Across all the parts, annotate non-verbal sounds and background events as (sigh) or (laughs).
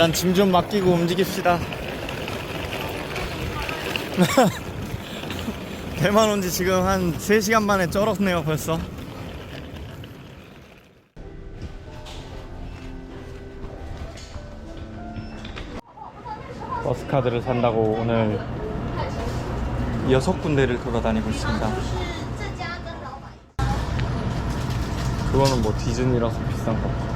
일단 짐 좀 맡기고 움직입시다. (laughs) 대만 온 지 지금 한 3시간 만에 쩔었네요, 벌써. 버스 카드를 산다고 오늘 여섯 군데를 돌아다니고 있습니다. 그거는 뭐 디즈니라서 비싼 거.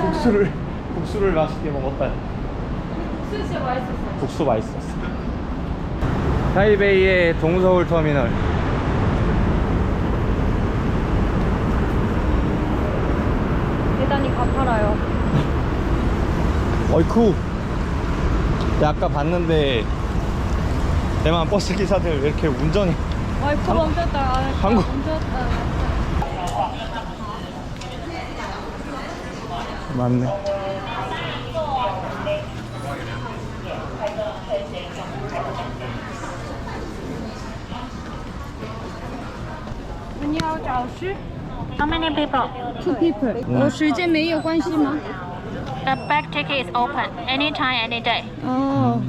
국수를 국수를 맛있게 먹었다. 진짜 맛있었어. 국수 맛있었어. 타이베이의 동서울 터미널. 대단히 가파라요. (laughs) 어이쿠. 야, 아까 봤는데 대만 버스 기사들 왜 이렇게 운전해? 아이, 코 멈췄다. 아, 한국- 멈췄다. 맞네. How many people? Two people. the back ticket is open anytime, any day. Mm.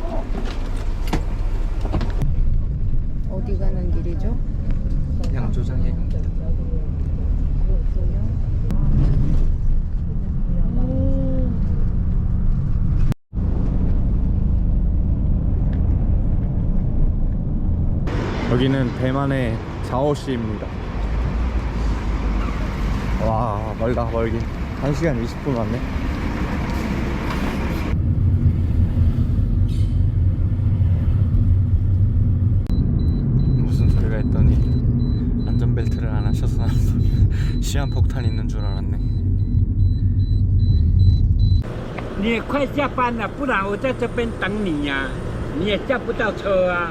여기는 대만의 자오시입니다. 와, 멀다, 멀긴. 1시간 20분 왔네. 무슨 소리가 했더니 안전벨트를 안 하셔서 나는 소리 (laughs) 시한폭탄 있는 줄 알았네 你也快下班了，不然我在这边等你呀、你也叫不到车啊。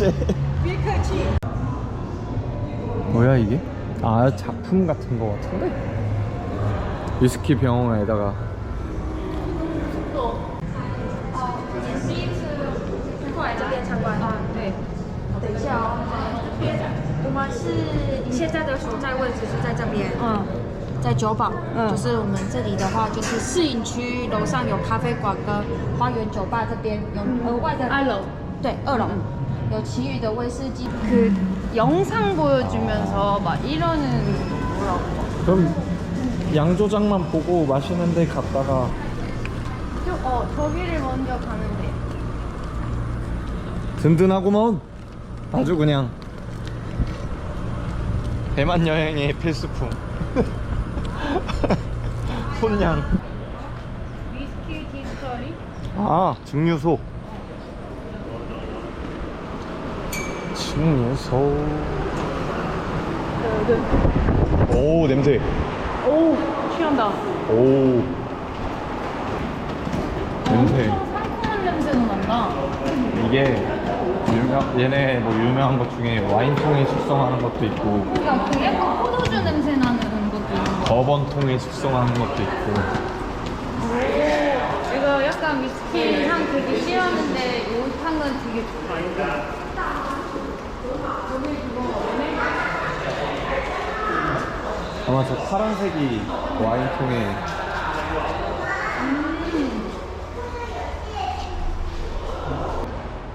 씨. 뭐야 이게? 아 작품 같은 거 같은데? 위스키 병에다가 어. 在九堡，嗯就是我们这里的话，就是市营区楼上有咖啡馆跟花园酒吧，这边有额外的二楼，对，二楼。 그 영상 보여주면서 막 이러는 뭐라고 그럼 양조장만 보고 맛있는 데 갔다가 저, 어, 저기를 먼저 가는데. 든든하구먼. 아주 그냥. 대만 여행의 필수품. (laughs) 손냥. 위스키 디스터리? 아 증류소 증류소 오 냄새 오, 취한다. 오 냄새 상큼한 냄새도 난다. 이게 유명 얘네 뭐 유명한 것 중에 와인통에 숙성하는 것도 있고 그러니까 그 약간 포도주 냄새 나는 것도 있는 거. 버번통에 숙성하는 것도 있고 오, 이거 약간 위스키 향 되게 싫어하는데 이 향은 되게 좋다. 이거. 아마 저 파란색이 와인통에.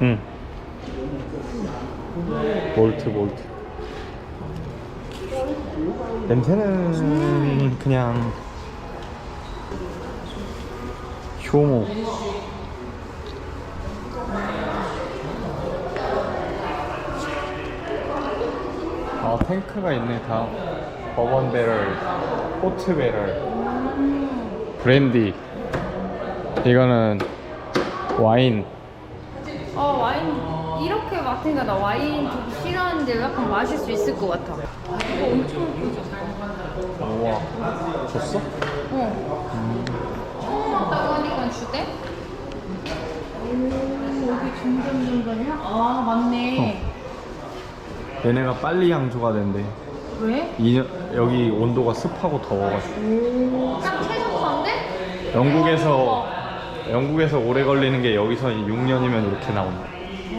응. 몰트 몰트. 냄새는 그냥 효모. 아 탱크가 있네 다 버번 배럴 포트 배럴 브랜디 이거는 와인 어, 와인 이렇게 맡으니까 나 와인 되게 싫어하는데 약간 마실 수 있을 것 같아. 이거 엄청 크죠? 우와 줬어? 어. 처음 왔다고 하니까 주대? 오, 여기 중전중전이야? 아, 맞네. 얘네가 빨리 양조가 된대 왜? 이, 여기 온도가 습하고 더워가지고 딱 최적화인데? 영국에서 영국에서 오래 걸리는 게 여기서 6년이면 이렇게 나온다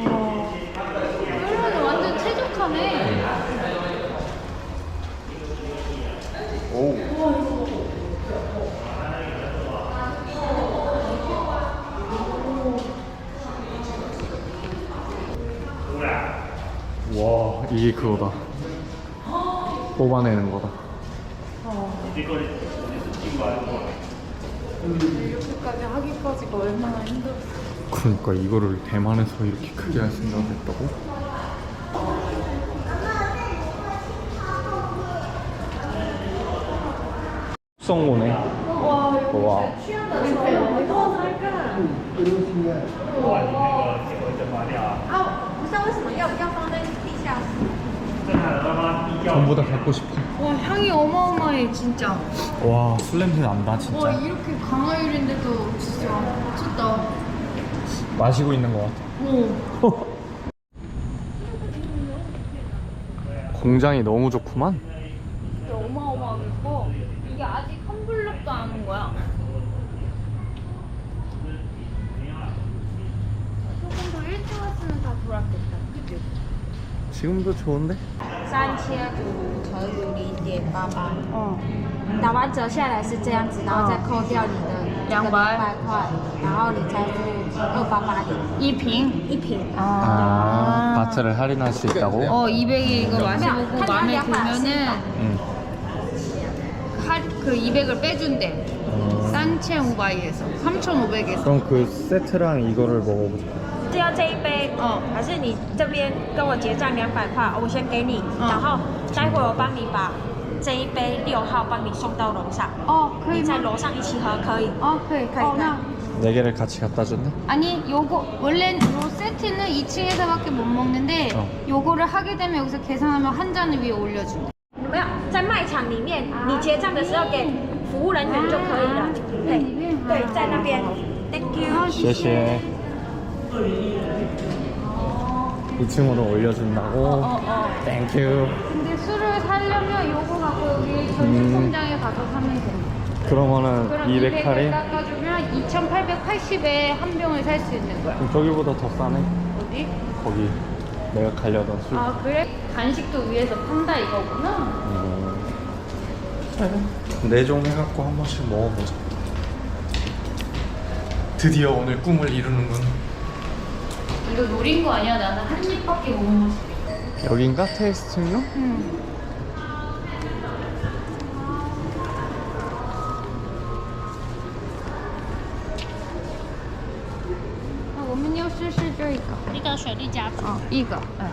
그러면 완전 최적화네. 오. 와 이게 그거다 뽑아내는 거다 이렇게까지 하기까지가 얼마나 힘들었어. 그러니까 이거를 대만에서 이렇게 크게 할 생각을 했다고? 숙성고네 와 취한다, 진짜. 어, 살까? 啊，不知道为什么要要放在地下室。 전부 다 갖고 싶어 와, 향이 어마어마해, 진짜. 와 술 냄새 난다 진짜 와, 이렇게 강화율인데도 진짜 미쳤다. 마시고 있는 것 같아 오. (laughs) 공장이 너무 좋구만 진짜 어마어마하게 커. 이게 아직 한 블럭도 안 온 거야. 조금 더 일찍 왔으면 다 돌았겠다. 그치? 지금도 좋은데? 三千五乘以零点八八，哦，打完折下来是这样子，然后再扣掉你的两百两百块，然后你才是二八八零一瓶。一瓶。 아, 바트를 할인할 수 있다고? 어, 200에 이거 마셔보고 마음에 들면은 응. 할, 그 200을 빼준대. 싼첸 우바이에서 3,500에서. 그럼 그 세트랑 이거를 먹어보자 是要这一杯哦还是你这边跟我结账两百块，我先给你，然后待会我帮你把这一杯六号帮你送到楼上， 어, 可以你在吗？楼上一起喝可以。 어, 可以, 可以 어, 可以 나. 네 개를 같이 갖다 줬네? 아니, 요거 원래 요 세트는 2층에서밖에 못 먹는데 어. 요거를 하게 되면 여기서 계산하면 한 잔을 위에 올려준대. 没有在卖场里面，你结账的时候给服务人员就可以了。对对，在那边。Thank you。 谢谢 2층으로 올려준다고? 어, 어. 땡큐 근데 술을 사려면 요거 갖고 여기 음. 전시공장에 가서 사면 돼. 그러면은 그럼 200 200을 할인? 깎아주면 2,880에 한 병을 살 수 있는 거야. 그럼 저기보다 더 싸네 어디? 거기 내가 가려던 술 아 그래? 간식도 위에서 판다 이거구나. 음. 내종 해갖고 한 번씩 먹어보자 드디어 오늘 꿈을 이루는군 이거 노린 거 아니야? 나는 한 입밖에 못 먹었어. 여긴가? 테이스팅룸? 응. 아我们要试试这个。 一个雪莉家族， 어, 이거. 어.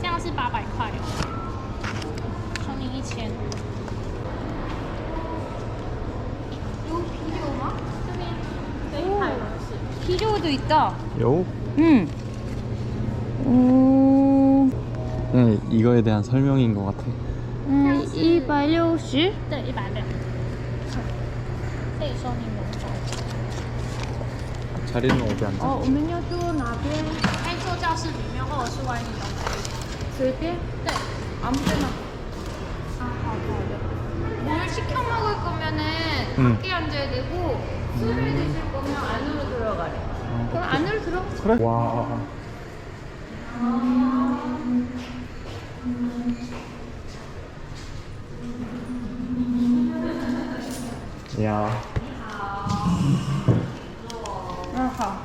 这样是八百块哦，乘以一千。啤酒吗？这边可以看， 피조도 있다. 여우? 응. 이거에 대한 설명인 것 같아. 음, 160? 对，一百六。这里说你们走， 자리는 어디 앉아? 어, 음료수 나게 可以坐教室里面或者是外面都可以。 들게? 네， 아무 데나. 아,好好的. 뭘 시켜 먹을 거면은 응. 밖에 앉아야 되고 술을 드실 거면 안으로 들어가래. 그럼 안으로 들어. 그래? 와. 야. 아하.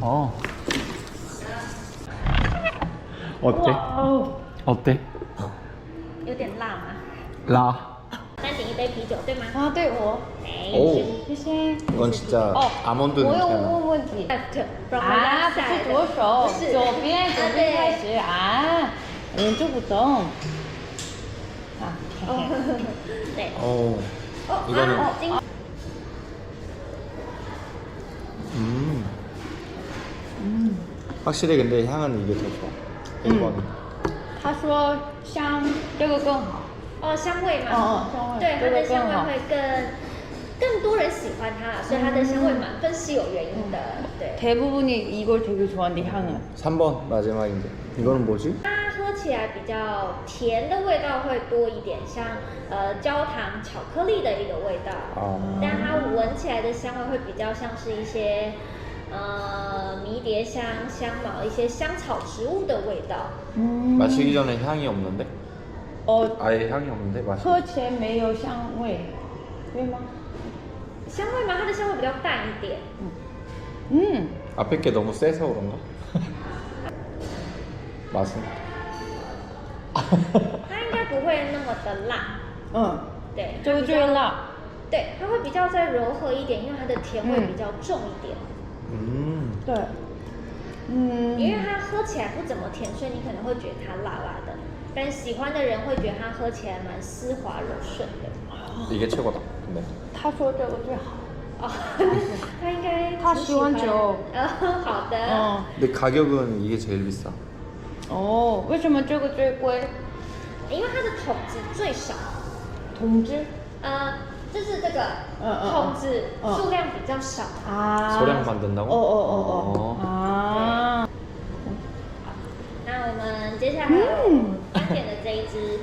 어. 어때? 어때? 有点辣吗？ 라. 单点一杯啤酒，对吗？ 아, 네, 어. 哎 오. 谢谢. 이건 진짜 어, 아몬드 我有 냄새나. 问问题。 Left from the 啊， left 不 side 是左手，不是左边，左边对开始啊， 왼쪽부터. 아, 对。 어. 哦 이거는 啊今 음. 확실히 근데 향은 이게 더 좋아. 1번. 他说香这个更好。哦，香味嘛，哦哦香味对，它这个的香更好味会更 更多人喜欢它，所以它的香味满分是有原因的，对。 대부분이 이걸 되게 좋아한대 향을. 3번 마지막인데. 이거는 뭐지? 它喝起来比较甜的味道会多一点，像呃焦糖、巧克力的一个味道， 아. 但它闻起来的香味会比较像是一些呃迷迭香、香茅、一些香草植物的味道。 음. 마시기 전에 향이 없는데? 어, 아예 향이 없는데 마시. 喝前没有香味，对吗？ 香味吗？它的香味比较淡一点。 음. 앞에 게 너무 세서 그런가? 맛은? 它应该不会那么的辣，嗯，对，这个它比较最辣。对，它会比较再柔和一点，因为它的甜味比较重一点。 음. 对。嗯。因为它喝起来不怎么甜，所以你可能会觉得它辣辣的。但喜欢的人会觉得它喝起来蛮丝滑柔顺的。 이게 최고다. 근데. 他说这个最好。哦，他应该他喜欢挺喜酒呃，好的。嗯。 근데 가격은 이게 제일 비싸. 哦，为什么这个最贵？因为它的桶子最少，桶子呃，就是这个嗯嗯嗯桶子嗯数量比较少。啊。 소량 만든다고? 哦哦哦哦。啊。那我们接下来有单点的这一支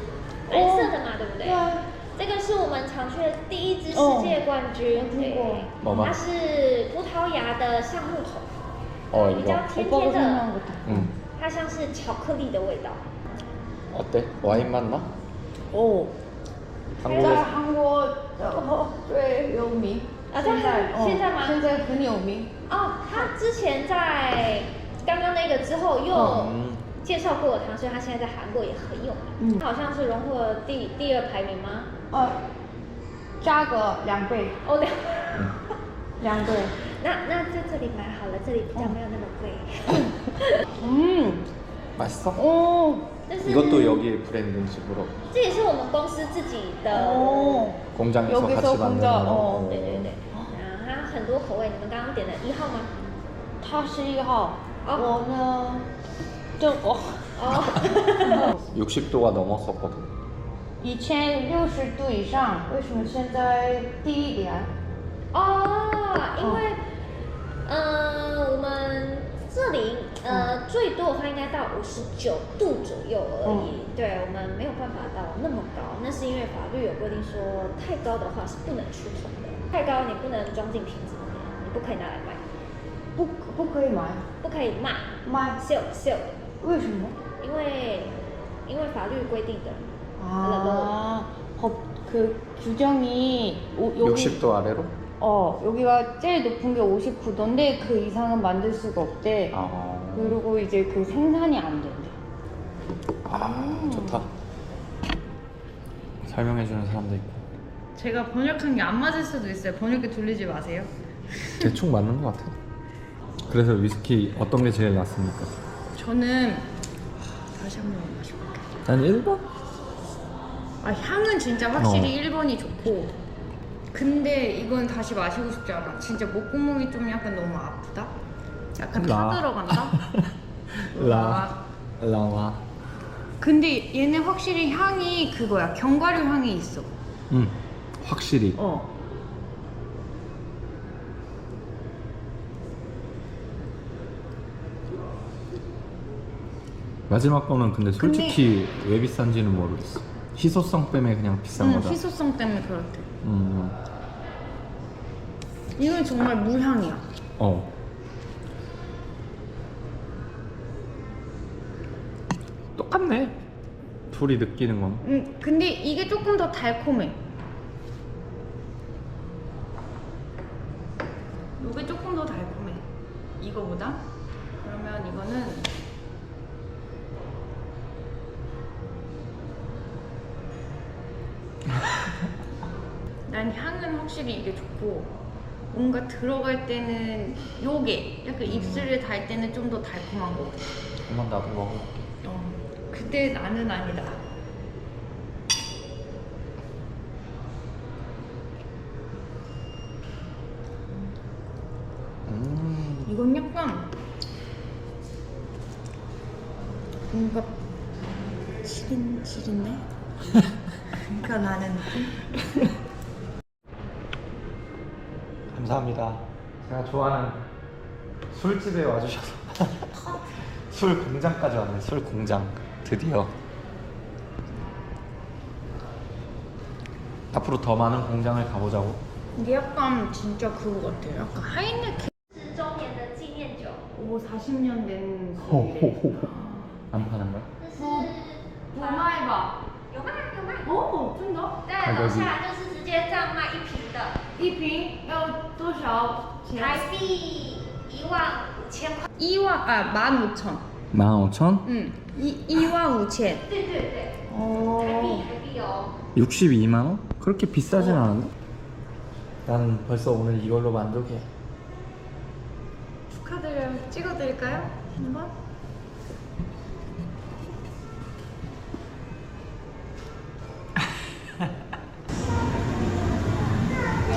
蓝色的嘛，对不对？对啊。 这个是我们常去的第一支世界冠军，听过对妈妈它是葡萄牙的橡木桶， 어 比较 이거. 甜 오빠가 甜的 설명한 ， 것도. 음. 它像是巧克力的味道。 어때? 와인 맛 나? 哦。在 한국에서 韩国呃最有名。啊在现在现在吗现在很有名。哦，它之前在刚刚那个之后又嗯介绍过它，所以它现在在韩国也很有名。嗯它好像是荣获了第第二排名吗？ 呃，价格两倍，哦，两。两倍。那那在这里买好了，这里比较没有那么贵。嗯。 맛있어? 哦。但是 이것도 여기 브랜드인지 물어. 这也是我们公司自己的。哦。 공장에서 여기서 같이 만드는 공장, 거. 어. 对对对，啊，它很多口味，你们刚刚点的一号吗？他是一号，哦我呢，这个哦， 60도가 넘었었거든. 以前六十度以上，为什么现在低一点？哦，因为，嗯、我们这里呃、最多的话应该到五十九度左右而已。对，我们没有办法到那么高，那是因为法律有规定说，太高的话是不能出桶的，太高你不能装进瓶子里面，你不可以拿来卖，不不可以买不可以卖卖，sell sell，为什么？因为因为法律规定的。 아, 법, 그 규정이 오, 여기 60도 아래로? 어 여기가 제일 높은 게 59도인데 그 이상은 만들 수가 없대. 아, 그리고 이제 그 생산이 안 된대. 아 좋다. 설명해주는 사람도 있고. 제가 번역한 게 안 맞을 수도 있어요. 번역기 돌리지 마세요. (laughs) 대충 맞는 것 같아. 그래서 위스키 어떤 게 제일 낫습니까? 저는 다시 한 번 마셔볼게요. 난 1번? 아 향은 진짜 확실히 어. 1번이 좋고 근데 이건 다시 마시고 싶지 않아. 진짜 목구멍이 좀 약간 너무 아프다. 약간 타 (laughs) 라. 들어간다. 라. 라와. 근데 얘는 확실히 향이 그거야. 견과류 향이 있어. 응. 확실히. 어. 마지막 거는 근데 솔직히 왜 비싼지는 모르겠어. 희소성 때문에 그냥 비싼 응, 거다. 희소성 때문에 그렇대. 음. 이건 정말 무향이야. 어. 똑같네. 둘이 느끼는 건. 음, 근데 이게 조금 더 달콤해. 이게 조금 더 달콤해. 이거보다. (laughs) 난 향은 확실히 이게 좋고 뭔가 들어갈 때는 요게 약간 입술에 달 때는 좀 더 달콤한 거 같아. 나도 먹어. 어, 그때 나는 아니다. 음. 이건 약간 뭔가 지린 지린데? (laughs) 그러니까 나는 (laughs) 느낌? 감사합니다. 제가 좋아하는 술집에 와주셔서 (laughs) 술 공장까지 왔네. 술 공장 드디어. 앞으로 더 많은 공장을 가보자고. 이게 약간 진짜 그거 같아요. 약간 하이네켄 十周年的纪念酒， 오 40년 된 호호호. 술이래. 안 파는 거야? 这是不卖吧？ 有卖有卖，哦，真的？在楼下就是直接这样卖一瓶的，一瓶要多少钱？台币一万五千块。 2만 아 15,000. 15,000? 응. 2 2만 5천. 对对对，台币 어. 台币哦。 62만 원? 그렇게 비싸진 않은데? 나는 벌써 오늘 이걸로 만족해. 축하드려요. 찍어드릴까요? 한번?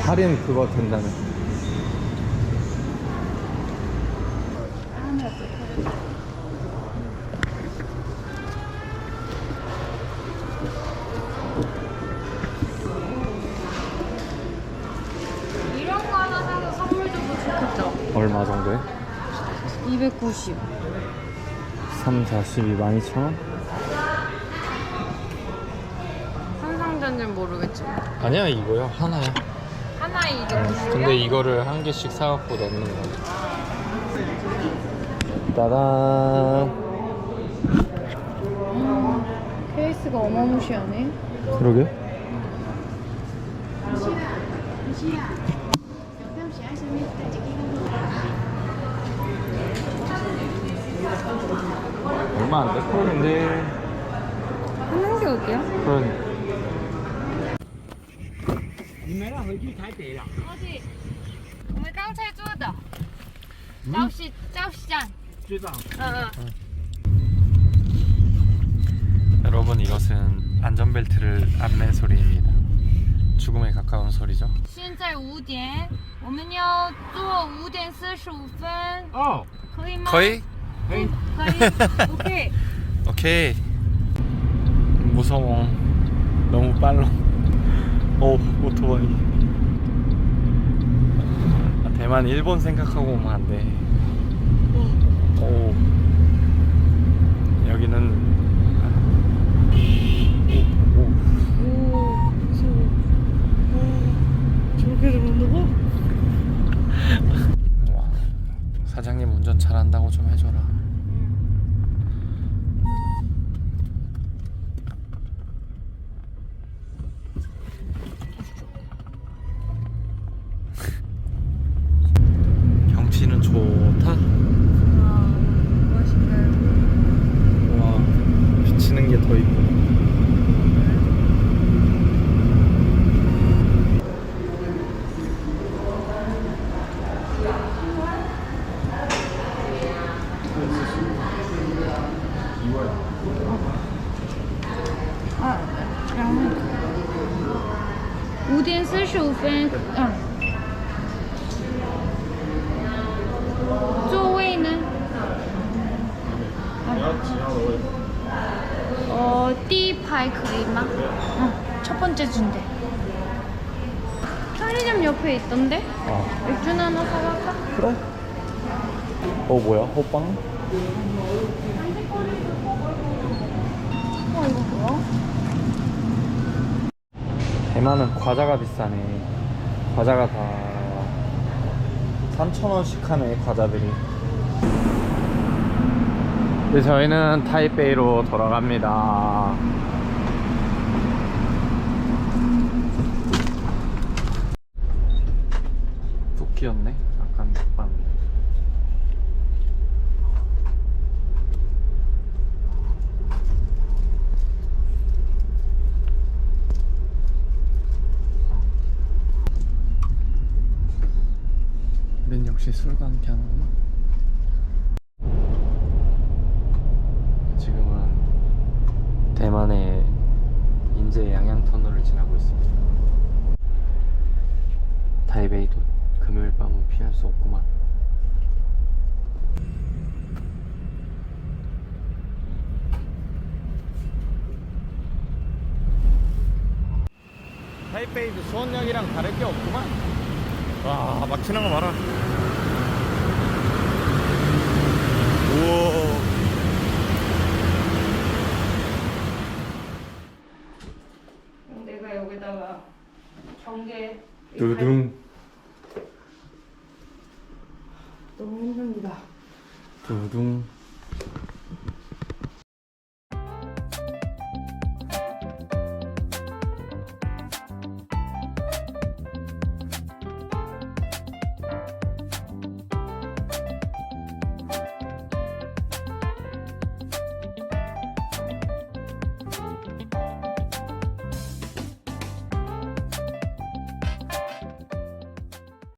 할인 그거 된다며. 이런 거 하나 사서 선물 줘도 좋겠죠? 얼마 정도에? 290. 3, 42, 12,000원? 상상된지는 모르겠지만. 아니야 이거야 하나야. 하나에 290. 근데 이거를 한 개씩 사갖고 넣는 거야. 따단. 케이스가 어마무시하네. 그러게. 얼마 안 돼? 하는 게 어디야? 그런 你们要回去台北了？ 어디? 我们刚才做的. 짤시 짤시장. 知道。 응, 여러분 이것은 안전벨트를 안 맨 소리입니다. 죽음에 가까운 소리죠. 现在五点，我们要坐五点四十五分，哦，可以吗？可以可以。可以。OK。 오케이. 무서워. 너무 빨라. 오 오토바이. 아, 대만 일본 생각하고 오면 안 돼. 오. 여기는 오, 오. 오, 무서워. 오, 저렇게 들어온다고? 와, 사장님 운전 잘한다고 좀 해줘라. 어, 띠파이 그림마? 응, 첫 번째 준대. 편의점 옆에 있던데? 어. 맥주나 하나 사갈까? 그래? 어 뭐야? 호빵? 어, 이거 뭐야? 대만은 과자가 비싸네. 과자가 다 3,000원씩 하네, 과자들이. 네, 저희는 타이베이로 돌아갑니다. 토끼였네? 약간 못 봤는데. 우린 역시 술과 함께 하는구나. 지금은 대만의 인제 양양 터널을 지나고 있습니다. 타이베이도 금요일 밤은 피할 수 없구만. 타이베이도 수원역이랑 다를 게 없구만. 와 막히는 거 봐라 우와 내가 여기다가 경계 두둥 祖宗